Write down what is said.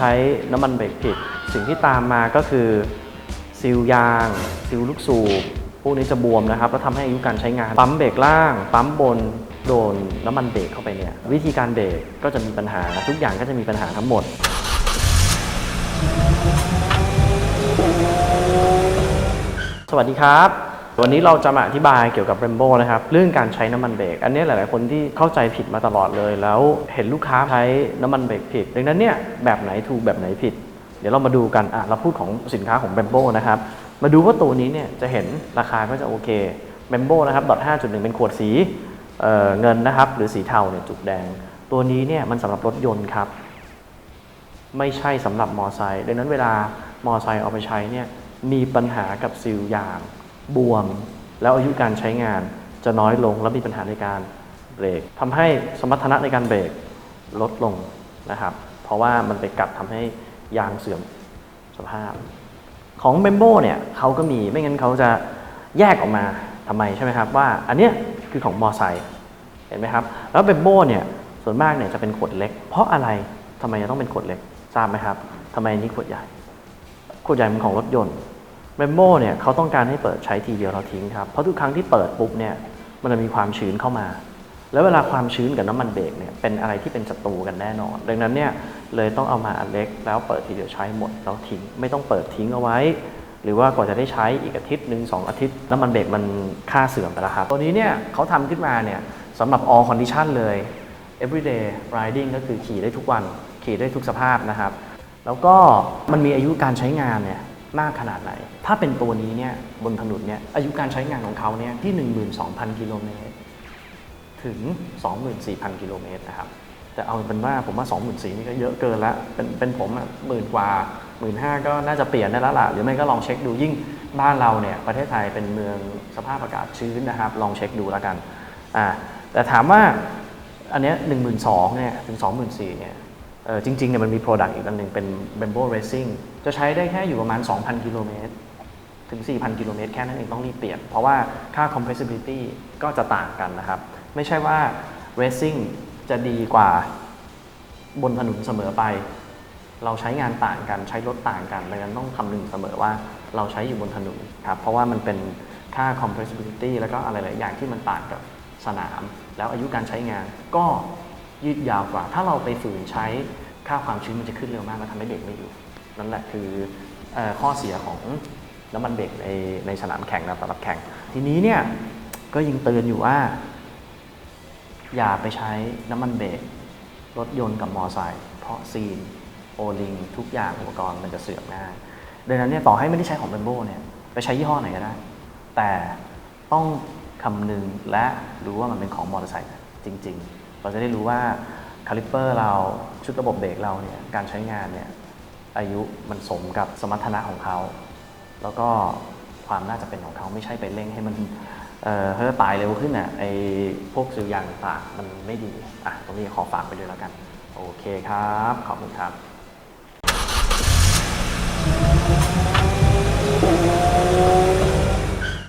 ใช้น้ำมันเบรกผิด สิ่งที่ตามมาก็คือซีลยางซีลลูกสูบพวกนี้จะบวมนะครับ แล้วทำให้อายุการใช้งาน ปั๊มเบรกล่าง ปั๊มบน โดนน้ำมันเบรกเข้าไปเนี่ย วิธีการเบรกก็จะมีปัญหา ทุกอย่างก็จะมีปัญหาทั้งหมด สวัสดีครับ วันนี้เราจะมาอธิบายเกี่ยวกับ Brembo นะครับ เรื่องการใช้น้ำมันเบรก อันนี้หลาย ๆ คนที่เข้าใจผิดมาตลอดเลย แล้วเห็นลูกค้าใช้น้ำมันเบรกผิด ดังนั้นเนี่ยแบบไหนถูกแบบไหนผิด เดี๋ยวเรามาดูกันอะเราพูดของสินค้าของ Brembo นะครับ มาดูว่าตัวนี้เนี่ยจะเห็นราคาก็จะโอเค Brembo นะครับ .5.1 เป็นขวดสีเเงินนะครับ หรือสีเทาเนี่ยจุกแดง ตัวนี้เนี่ยมันสำหรับรถยนต์ครับ ไม่ใช่สำหรับมอไซค์ดังนั้นเวลามอไซค์เอาไปใช้เนี่ยมีปัญหากับซีลยาง บวม แล้วอายุการใช้งานจะน้อยลงและมีปัญหาในการเบรกทำให้สมรรถนะในการเบรกลดลงนะครับ เพราะว่ามันไปกัดทำให้ยางเสื่อมสภาพ ของเบมโบเนี่ยเขาก็มีไม่งั้นเขาจะแยกออกมาทำไมใช่ไหมครับว่าอันเนี้ยคือของมอไซค์เห็นไหมครับ แล้วเบมโบเนี่ยส่วนมากเนี่ยจะเป็นขวดเล็ก เพราะอะไรทำไมจะต้องเป็นขวดเล็กทราบไหมครับทำไมอันนี้ขวดใหญ่ ขวดใหญ่เป็นของรถยนต์ เบมโบเนี่ยเขาต้องการให้เปิดใช้ทีเดียวเราทิ้งครับ เพราะทุกครั้งที่เปิดปุ๊บเนี่ยมันจะมีความชื้นเข้ามา แล้วเวลาความชื้นกับน้ำมันเบรกเนี่ยเป็นอะไรที่เป็นศัตรูกันแน่นอน ดังนั้นเนี่ยเลยต้องเอามาอันเล็กแล้วเปิดทีเดียวใช้หมดแล้วทิ้ง ไม่ต้องเปิดทิ้งเอาไว้ หรือว่ากว่าจะได้ใช้อีกอาทิตย์หนึ่งสองอาทิตย์ น้ำมันเบรกมันค่าเสื่อมไปแล้วครับตัวนี้เนี่ยเขาทำขึ้นมาเนี่ยสำหรับ all condition เลย everyday riding ก็คือขี่ได้ทุกวันขี่ได้ทุกสภาพนะครับ แล้วก็มันมีอายุการใช้งานเนี่ย มากขนาดไหน ถ้าเป็นตัวนี้เนี่ยบนถนนเนี่ยอายุการใช้งานของเขาเนี่ยที่ 12,000 กิโลเมตรถึง 24,000 กิโลเมตรนะครับ แต่เอาเป็นว่าผมว่า 24,000นี่ก็เยอะเกินล้วเป็นเป็นผมอะหมื่นกว่าหมื่นห้าก็น่าจะเปลี่ยนได้แล้วล่ะ หรือไม่ก็ลองเช็คดูยิ่งบ้านเราเนี่ยประเทศไทยเป็นเมืองสภาพอากาศชื้นนะครับ ลองเช็คดูแล้วกันอ่าแต่ถามว่าอันเนี้หนึ่งหมื่นสองเนี่ยถึงสองหมื่นสี่เนี่ย จริงๆเนี่ยมันมี Product อีกอันหนึ่งเป็น Bembo Racing จะใช้ได้แค่อยู่ประมาณ 2,000 กิโลเมตรถึง 4,000 กิโลเมตรแค่นั้นเองต้องรีบเปลี่ยน เพราะว่าค่า compressibility ก็จะต่างกันนะครับ ไม่ใช่ว่า racing จะดีกว่าบนถนนเสมอไป เราใช้งานต่างกันใช้รถต่างกันดังนั้นต้องคำนึงเสมอว่าเราใช้อยู่บนถนนครับ เพราะว่ามันเป็นค่า compressibility แล้วก็อะไรหลายอย่างที่มันต่างกับสนาม แล้วอายุการใช้งานก็ ยืดยาวกว่า ถ้าเราไปฝืนใช้ค่าความชื้นมันจะขึ้นเร็วมากมันทำให้เบรกไม่อยู่ นั่นแหละคืออข้อเสียของน้ำมันเบรกในในสนามแข่งนะสำหรับแข่ง ทีนี้เนี่ยก็ยังเตือนอยู่ว่า อย่าไปใช้น้ำมันเบรกรถยนต์กับมอไซค์เพราะซีนโอลิงทุกอย่างอุปกรณ์มันจะเสื่อมง่ายดังนั้นเนี่ยต่อให้ไม่ได้ใช้ของเบมโบเนี่ยไปใช้ยี่ห้อไหนก็ได้ แต่ต้องคำนึงและรู้ว่ามันเป็นของมอเตอร์ไซค์จริง ๆ เราจะได้รู้ว่าคาลิปเปอร์เราชุดระบบเบรกเราเนี่ยการใช้งานเนี่ยอายุมันสมกับสมรรถนะของเขา แล้วก็ความน่าจะเป็นของเขาไม่ใช่ไปเร่งให้มันเอ่อเฮ้ตายเร็วขึ้นอะไอพวกซิลยางต่างมันไม่ดีอะตรงนี้ขอฝากไปด้วยแล้วกัน โอเคครับ ขอบคุณครับ Thank